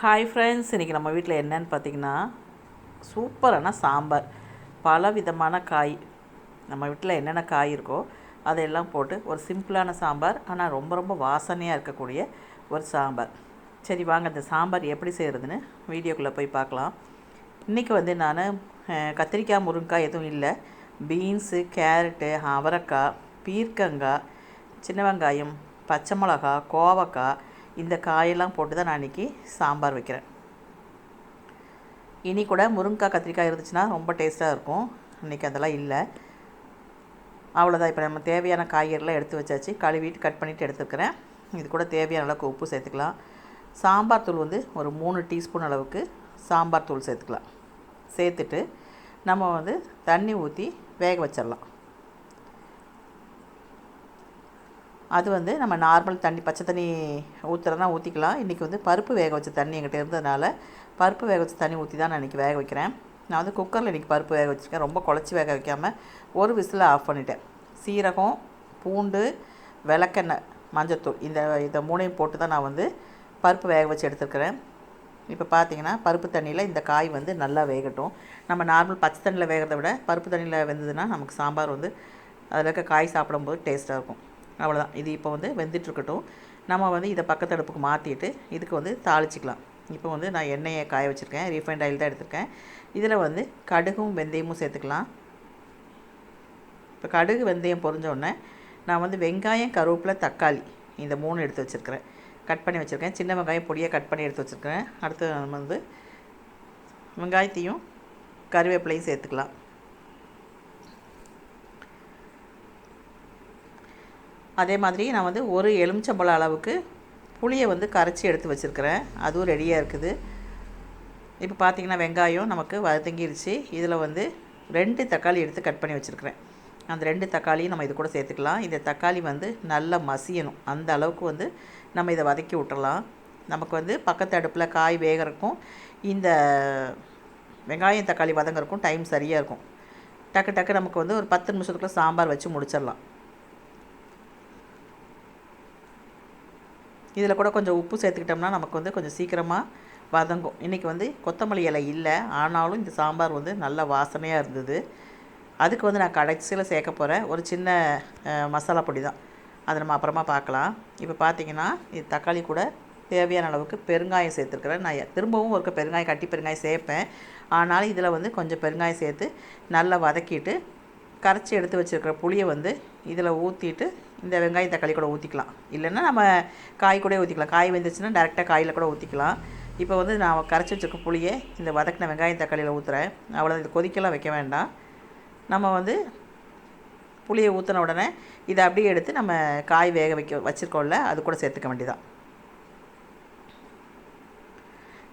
Hi friends இன்றைக்கி நம்ம வீட்டில் என்னன்னு பார்த்தீங்கன்னா சூப்பரான சாம்பார். பல விதமான காய். நம்ம வீட்டில் என்னென்ன காய் இருக்கோ அதையெல்லாம் போட்டு ஒரு சிம்பிளான சாம்பார் ஆனால் ரொம்ப ரொம்ப வாசனையாக இருக்கக்கூடிய ஒரு சாம்பார். சரி வாங்க இந்த சாம்பார் எப்படி செய்கிறதுன்னு வீடியோக்குள்ளே போய் பார்க்கலாம். இன்றைக்கி வந்து நான் கத்திரிக்காய் முருங்கைக்காய் எதுவும் இல்லை. பீன்ஸு கேரட்டு அவரைக்காய் பீர்க்கங்காய் சின்ன வெங்காயம் பச்சை மிளகா கோவக்காய் இந்த காயெல்லாம் போட்டு தான் நான் இன்றைக்கி சாம்பார் வைக்கிறேன். இனி கூட முருங்கைக்காய் கத்திரிக்காய் இருந்துச்சுன்னா ரொம்ப டேஸ்ட்டாக இருக்கும். இன்றைக்கி அதெல்லாம் இல்லை. அவ்வளோதான் இப்போ நம்ம தேவையான காய்கறிலாம் எடுத்து வச்சாச்சு. கழுவிட்டு கட் பண்ணிவிட்டு எடுத்துக்கிறேன் இது கூட தேவையான அளவுக்கு உப்பு சேர்த்துக்கலாம். சாம்பார் தூள் வந்து ஒரு மூணு டீஸ்பூன் அளவுக்கு சாம்பார் தூள் சேர்த்துக்கலாம். சேர்த்துட்டு நம்ம வந்து தண்ணி ஊற்றி வேக வச்சிடலாம். அது வந்து நம்ம நார்மல் தண்ணி பச்சை தண்ணி ஊற்றுறதுனா ஊற்றிக்கலாம் இன்றைக்கி வந்து பருப்பு வேக வச்ச தண்ணி எங்கிட்ட இருந்ததுனால பருப்பு வேக வச்ச தண்ணி ஊற்றி தான் நான் இன்றைக்கி வேக வைக்கிறேன். நான் வந்து குக்கரில் இன்றைக்கி பருப்பு வேக வச்சுருக்கேன். ரொம்ப குழச்சி வேக வைக்காமல் ஒரு விசில் ஆஃப் பண்ணிட்டேன். சீரகம் பூண்டு விளக்கெண்ணெய் மஞ்சத்தூள் இந்த இதை மூணையும் போட்டு தான் நான் வந்து பருப்பு வேக வச்சு எடுத்துருக்கிறேன். இப்போ பார்த்தீங்கன்னா பருப்பு தண்ணியில் இந்த காய் வந்து நல்லா வேகட்டும். நம்ம நார்மல் பச்சை தண்ணியில் வேகிறத விட பருப்பு தண்ணியில் வெந்ததுன்னா நமக்கு சாம்பார் வந்து அதில் இருக்க காய் சாப்பிடும்போது டேஸ்ட்டாக இருக்கும். அவ்வளோதான் இது இப்போ வந்து வெந்துட்டுருக்கட்டும். நம்ம வந்து இதை பக்கத்து அடுப்புக்கு மாற்றிட்டு இதுக்கு வந்து தாளிச்சிக்கலாம். இப்போ வந்து நான் எண்ணெயை காய வச்சுருக்கேன். ரீஃபைண்ட் ஆயில் தான் எடுத்திருக்கேன். இதில் வந்து கடுகும் வெந்தயமும் சேர்த்துக்கலாம். இப்போ கடுகு வெந்தயம் பொறிஞ்சோடனே நான் வந்து வெங்காயம் கருவேப்பிலை தக்காளி இந்த மூணு எடுத்து வச்சுருக்கிறேன். கட் பண்ணி வச்சுருக்கேன். சின்ன வெங்காயம் பொடியாக கட் பண்ணி எடுத்து வச்சுருக்கேன் அடுத்து நம்ம வந்து வெங்காயத்தையும் கருவேப்பிலையும் சேர்த்துக்கலாம். அதே மாதிரி நான் வந்து ஒரு எலுமிச்சம்பழம் அளவுக்கு புளியை வந்து கரைச்சி எடுத்து வச்சுருக்கிறேன். அதுவும் ரெடியாக இருக்குது. இப்போ பார்த்தீங்கன்னா வெங்காயம் நமக்கு வதங்கிருச்சு. இதில் வந்து ரெண்டு தக்காளி எடுத்து கட் பண்ணி வச்சுருக்கிறேன். அந்த ரெண்டு தக்காளியும் நம்ம இது கூட சேர்த்துக்கலாம். இந்த தக்காளி வந்து நல்லா மசியணும். அந்த அளவுக்கு வந்து நம்ம இதை வதக்கி விட்டுறலாம். நமக்கு வந்து பக்கத்து அடுப்பில் காய் வேகிறக்கும் இந்த வெங்காயம் தக்காளி வதங்குறக்கும் டைம் சரியாக இருக்கும். டக்கு டக்கு நமக்கு வந்து ஒரு பத்து நிமிஷத்துக்குள்ளே சாம்பார் வச்சு முடிச்சிடலாம். இதில் கூட கொஞ்சம் உப்பு சேர்த்துக்கிட்டோம்னா நமக்கு வந்து கொஞ்சம் சீக்கிரமாக வதங்கும். இன்றைக்கி வந்து கொத்தமல்லி இலை இல்லை. ஆனாலும் இந்த சாம்பார் வந்து நல்ல வாசனையாக இருந்தது. அதுக்கு வந்து நான் கடைசியில் சேர்க்க போகிறேன் ஒரு சின்ன மசாலா பொடி தான். அதை நம்ம அப்புறமா பார்க்கலாம். இப்போ பார்த்தீங்கன்னா இது தக்காளி கூட தேவையான அளவுக்கு பெருங்காயம் சேர்த்துருக்குறேன். நான் திரும்பவும் ஒரு பெருங்காயம் கட்டி பெருங்காயம் சேர்ப்பேன். ஆனாலும் இதில் வந்து கொஞ்சம் பெருங்காயம் சேர்த்து நல்லா வதக்கிட்டு கரைச்சி எடுத்து வச்சுருக்கிற புளியை வந்து இதில் ஊற்றிட்டு இந்த வெங்காயம் தக்காளி கூட ஊற்றிக்கலாம். இல்லைன்னா நம்ம காய் கூட ஊற்றிக்கலாம். காய் வெந்துச்சுன்னா டேரெக்டாக காயில் கூட ஊற்றிக்கலாம். இப்போ வந்து நான் கரைச்சி வச்சுருக்க புளியை இந்த வதக்கின வெங்காயம் தக்காளியில் ஊற்றுறேன் அவ்வளோ இது கொதிக்கலாம் வைக்க வேண்டாம். நம்ம வந்து புளியை ஊற்றின உடனே இதை அப்படியே எடுத்து நம்ம காய் வேக வைக்க வச்சுருக்கோம்ல அது கூட சேர்த்துக்க வேண்டியதான்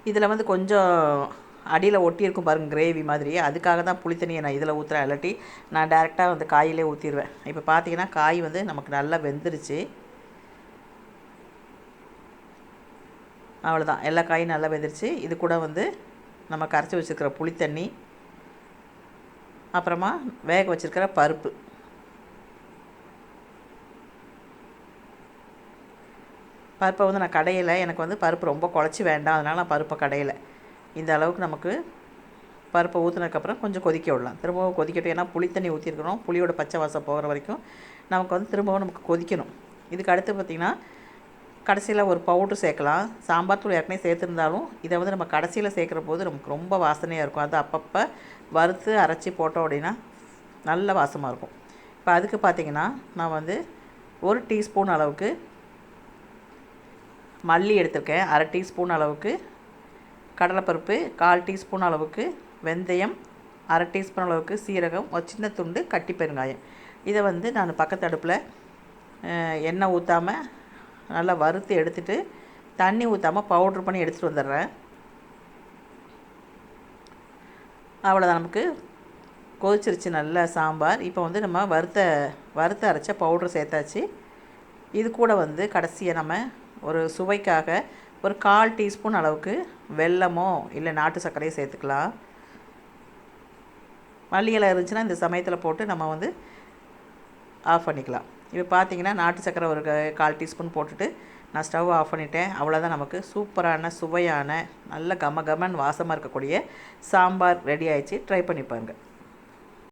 இதில் வந்து கொஞ்சம் அடியில் ஒட்டியிருக்கும் பாருங்கள் கிரேவி மாதிரி. அதுக்காக தான் புளி தண்ணியை நான் இதில் ஊற்றுறேன் இல்லாட்டி நான் டேரெக்டாக வந்து காயிலே ஊற்றிடுவேன் இப்போ பார்த்தீங்கன்னா காய் வந்து நமக்கு நல்லா வெந்துருச்சு. அவ்வளோதான் எல்லா காயும் நல்லா வெந்துருச்சு. இது கூட வந்து நம்ம கரைச்சி வச்சுருக்கிற புளித்தண்ணி அப்புறமா வேக வச்சுருக்கிற பருப்பு. பருப்பை வந்து நான் கடையில் எனக்கு வந்து பருப்பு ரொம்ப குழச்சி வேண்டாம். அதனால் நான் பருப்பை கடையில். இந்த அளவுக்கு நமக்கு பருப்பை ஊற்றினதுக்கப்புறம் கொஞ்சம் கொதிக்க விடலாம். திரும்பவும் கொதிக்கட்டும். ஏன்னா புளி தண்ணி ஊற்றிருக்கிறோம் புளியோட பச்சை வாசம் போகிற வரைக்கும் நமக்கு வந்து திரும்பவும் நமக்கு கொதிக்கணும். இதுக்கு அடுத்து பார்த்திங்கன்னா கடைசியில் ஒரு பவுட்ரு சேர்க்கலாம். சாம்பார் தூள் ஏற்கனவே சேர்த்துருந்தாலும் இதை வந்து நம்ம கடைசியில் சேர்க்குற போது நமக்கு ரொம்ப வாசனையாக இருக்கும். அது அப்பப்போ வறுத்து அரைச்சி போட்டோம் அப்படின்னா நல்ல வாசமாக இருக்கும். இப்போ அதுக்கு பார்த்திங்கன்னா நான் வந்து ஒரு டீஸ்பூன் அளவுக்கு மல்லி எடுத்திருக்கேன். அரை டீஸ்பூன் அளவுக்கு கடலைப்பருப்பு கால் டீஸ்பூன் அளவுக்கு வெந்தயம் அரை டீஸ்பூன் அளவுக்கு சீரகம் ஒரு சின்ன துண்டு கட்டி பெருங்காயம். இதை வந்து நான் பக்கத்து அடுப்பில் எண்ணெய் ஊற்றாமல் நல்லா வறுத்து எடுத்துட்டு தண்ணி ஊற்றாமல் பவுட்ரு பண்ணி எடுத்துகிட்டு வந்துடுறேன். அவ்வளோதான் நமக்கு. கொதிச்சிருச்சு நல்ல சாம்பார். இப்போ வந்து நம்ம வறுத்த வறுத்த அரைச்ச பவுட்ரு சேர்த்தாச்சு. இது கூட வந்து கடைசியை நம்ம ஒரு சுவைக்காக ஒரு கால் டீஸ்பூன் அளவுக்கு வெல்லமோ இல்லை நாட்டு சர்க்கரையோ சேர்த்துக்கலாம். மல்லி இலை இருந்துச்சுன்னா இந்த சமயத்தில் போட்டு நம்ம வந்து ஆஃப் பண்ணிக்கலாம். இப்போ பார்த்தீங்கன்னா நாட்டு சர்க்கரை ஒரு க- கால் டீஸ்பூன் போட்டுட்டு நான் ஸ்டவ் ஆஃப் பண்ணிட்டேன். அவ்வளோதான் நமக்கு சூப்பரான சுவையான நல்ல கம கமன் வாசமாக இருக்கக்கூடிய சாம்பார் ரெடி ஆயிடுச்சு. ட்ரை பண்ணி பாருங்கள்